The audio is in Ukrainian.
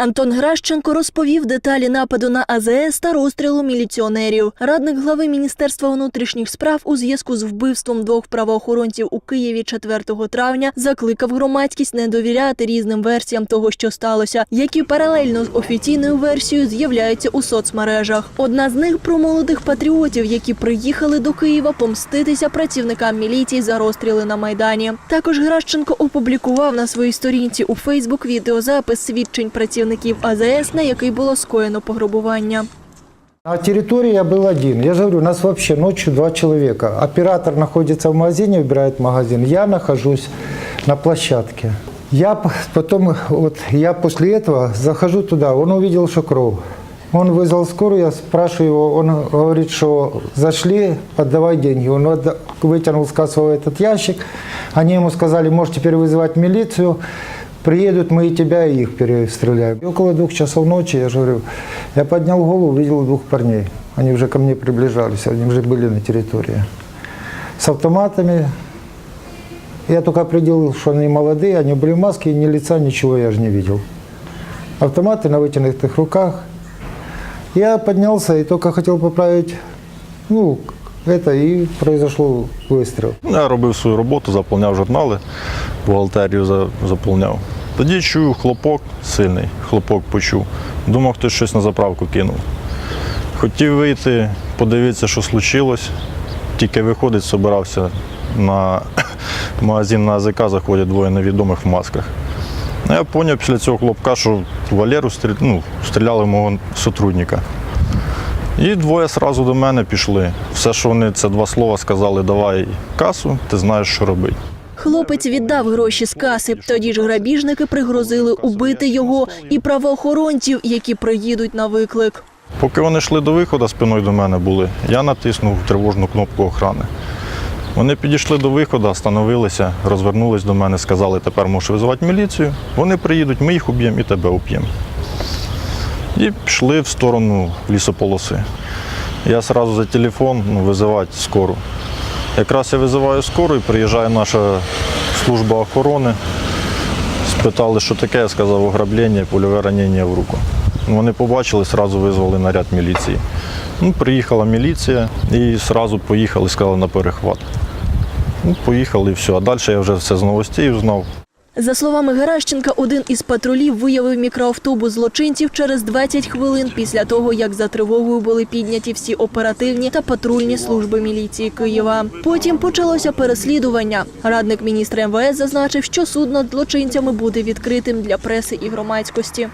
Антон Гращенко розповів деталі нападу на АЗС та розстрілу міліціонерів. Радник глави Міністерства внутрішніх справ у зв'язку з вбивством двох правоохоронців у Києві 4 травня закликав громадськість не довіряти різним версіям того, що сталося, які паралельно з офіційною версією з'являються у соцмережах. Одна з них про молодих патріотів, які приїхали до Києва помститися працівникам міліції за розстріли на майдані. Також Гращенко опублікував на своїй сторінці у Фейсбук відеозапис свідчень працівників АЗС, на який було скоєно пограбування. На территории я был один. Я же говорю, у нас вообще ночью два человека. Оператор находится в магазине, выбирает магазин. Я нахожусь на площадке. Я п- потом, вот я после этого захожу туда, он увидел, что кровь. Он вызвал скорую, я спрашиваю его, он говорит, что зашли, отдавай деньги. Он отда- вытянул с кассового этот ящик. Они ему сказали, можешь теперь вызывать милицию. Приедут, мы и тебя, и их перестреляем. И около двух часов ночи, я же говорю, я поднял голову, увидел двух парней. Они уже ко мне приближались, они уже были на территории. С автоматами. Я только определил, что они молодые, они были в маске, и ни лица, ничего я же не видел. Автоматы на вытянутых руках. Я поднялся и только хотел поправить, ну, это, и произошел выстрел. Ну, Я робив свою роботу, заповняв журнали, бухгалтерію за- заповняв. Тоді чую хлопок сильний, хлопок почув. Думав, хтось щось на заправку кинув. Хотів вийти, подивитися, що случилось. Тільки виходить, собирався на магазин на АЗК, заходять двоє невідомих в масках. Ну, Я зрозумів після цього хлопка, що Валеру стрі- ну, стріляли мого сотрудника. І двоє одразу до мене пішли. Все, що вони це два слова сказали, давай касу, ти знаєш, що робити. Хлопець віддав гроші з каси. Тоді ж грабіжники пригрозили убити його і правоохоронців, які приїдуть на виклик. Поки вони йшли до виходу, спиною до мене були, я натиснув тривожну кнопку охорони. Вони підійшли до виходу, остановилися, розвернулись до мене, сказали, тепер можеш визивати міліцію. Вони приїдуть, ми їх уб'ємо і тебе уб'ємо. І пішли в сторону лісополоси. Я одразу за телефон ну, визивати скору. Якраз я визиваю скору і приїжджає наша служба охорони. Спитали, що таке, я сказав ограблення, польове ранення в руку. Вони побачили, одразу визвали наряд міліції. Ну, приїхала міліція і одразу поїхали, сказали на перехват. Ну, поїхали і все. А далі я вже все з новостей знав. За словами Геращенка, один із патрулів виявив мікроавтобус злочинців через 20 хвилин після того, як за тривогою були підняті всі оперативні та патрульні служби міліції Києва. Потім почалося переслідування. Радник міністра МВС зазначив, що суд над злочинцями буде відкритим для преси і громадськості.